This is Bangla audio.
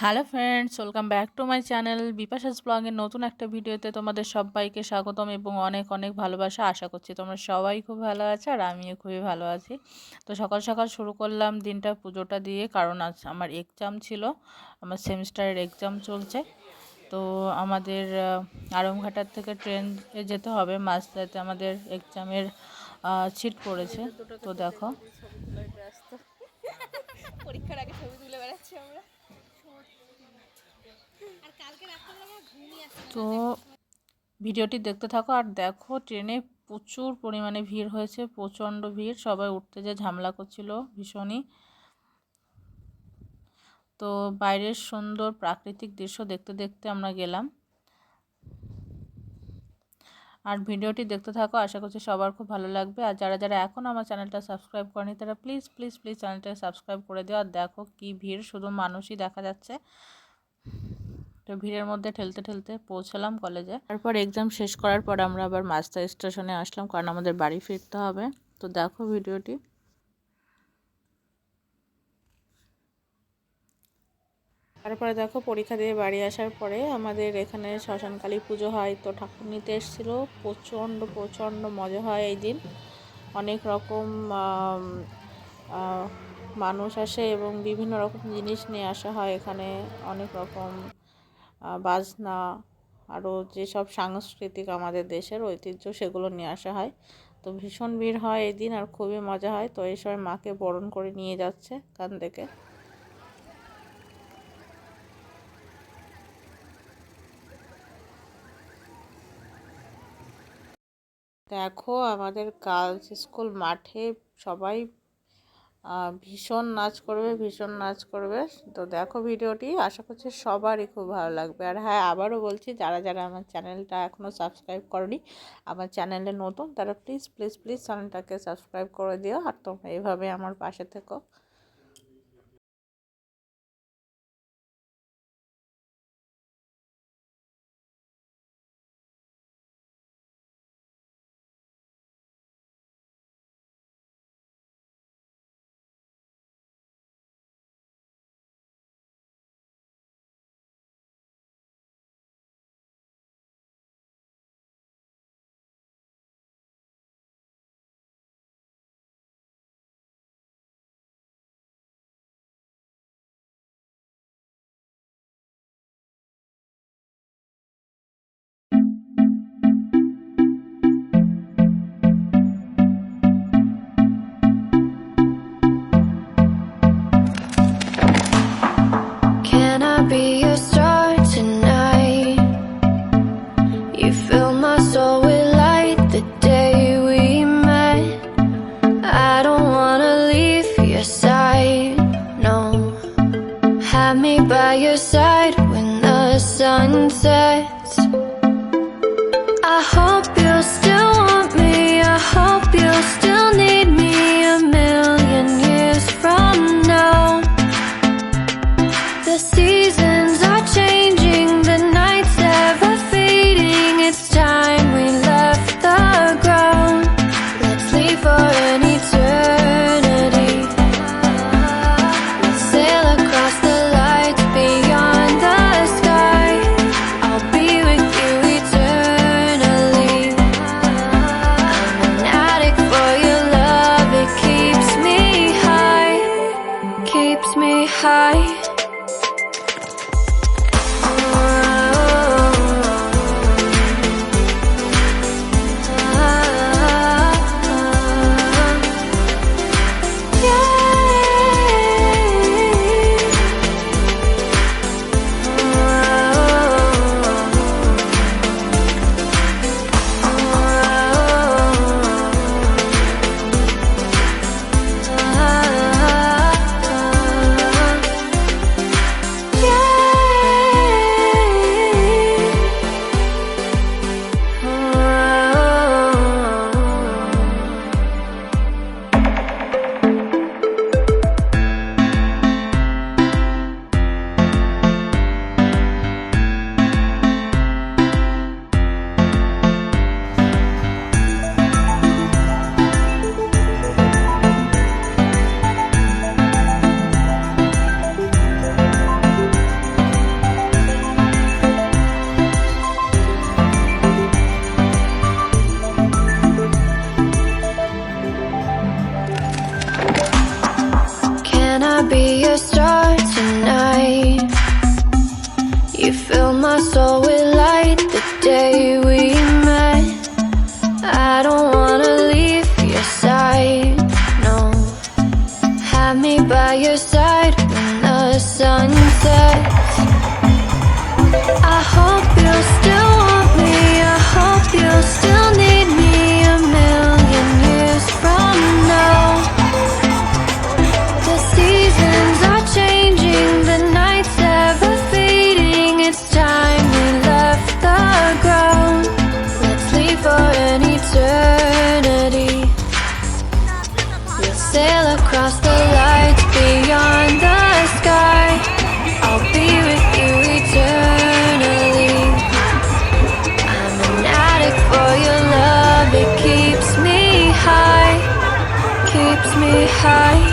Hello friends welcome back to my channel Bipasha's ব্লগের নতুন একটা ভিডিওতে তোমাদের সবাইকে স্বাগতম এবং অনেক অনেক ভালোবাসা আশা করছি তোমরা সবাই খুব ভালো আছো আর আমিও খুবই ভালো আছি। তো সকাল সকাল শুরু করলাম দিনটা পুজোটা দিয়ে কারণ আজ আমার এক্সাম ছিল, আমার সেমিস্টারের এক্সাম চলছে। তো আমাদের আরমঘাটার থেকে ট্রেন যেতে হবে, মাঝরাতে আমাদের এক্সামের ছিট পড়েছে। তো দেখো। পরীক্ষার আগে ছবি তুলে বেড়াচ্ছি আমরা। তো ভিডিওটি দেখতে থাকো আর দেখো ট্রেনে প্রচুর পরিমাণে ভিড় হয়েছে, প্রচণ্ড ভিড়। সবাই উঠতে যে ঝামেলা করছিল ভীষণই। তো বাইরের সুন্দর প্রাকৃতিক দৃশ্য দেখতে দেখতে আমরা গেলাম। আর ভিডিওটি দেখতে থাকো, আশা করছি সবার খুব ভালো লাগবে। আর যারা যারা এখন আমার চ্যানেলটা সাবস্ক্রাইব করেনি, তারা প্লিজ প্লিজ প্লিজ চ্যানেলটা সাবস্ক্রাইব করে দিও। আর দেখো কি ভিড়, শুধু মানুষই দেখা যাচ্ছে। তো ভিড়ের মধ্যে ঠেলতে ঠেলতে পৌঁছালাম কলেজে। তারপর এক্সাম শেষ করার পর আমরা আবার মাস্টার স্টেশনে আসলাম, কারণ আমাদের বাড়ি ফিরতে হবে। তো দেখো ভিডিওটি। তারপরে দেখো পরীক্ষা দিয়ে বাড়ি আসার পরে আমাদের এখানে শ্মশানকালী পুজো হয়। তো ঠাকুর নিতে এসেছিল, প্রচণ্ড প্রচণ্ড মজা হয় এই দিন। অনেক রকম মানুষ আসে এবং বিভিন্ন রকম জিনিস নিয়ে আসা হয় এখানে। অনেক রকম বাজনা আরও যেসব সাংস্কৃতিক আমাদের দেশের ঐতিহ্য সেগুলো নিয়ে আসা হয়। তো ভীষণ ভিড় হয় এই দিন আর খুবই মজা হয়। তো এই সময় মাকে বরণ করে নিয়ে যাচ্ছে কান থেকে। দেখো আমাদের গার্লস স্কুল মাঠে সবাই ভীষণ নাচ করবে, ভীষণ নাচ করবে। তো দেখো ভিডিওটি, আশা করছি সবারই খুব ভালো লাগবে। আর হ্যাঁ আবারও বলছি, যারা যারা আমার চ্যানেলটা এখনও সাবস্ক্রাইব করনি, আমার চ্যানেলে নতুন, তারা প্লিজ প্লিজ প্লিজ চ্যানেলটাকে সাবস্ক্রাইব করে দিও। আর তোমরা এইভাবে আমার পাশে থেকো। sunset high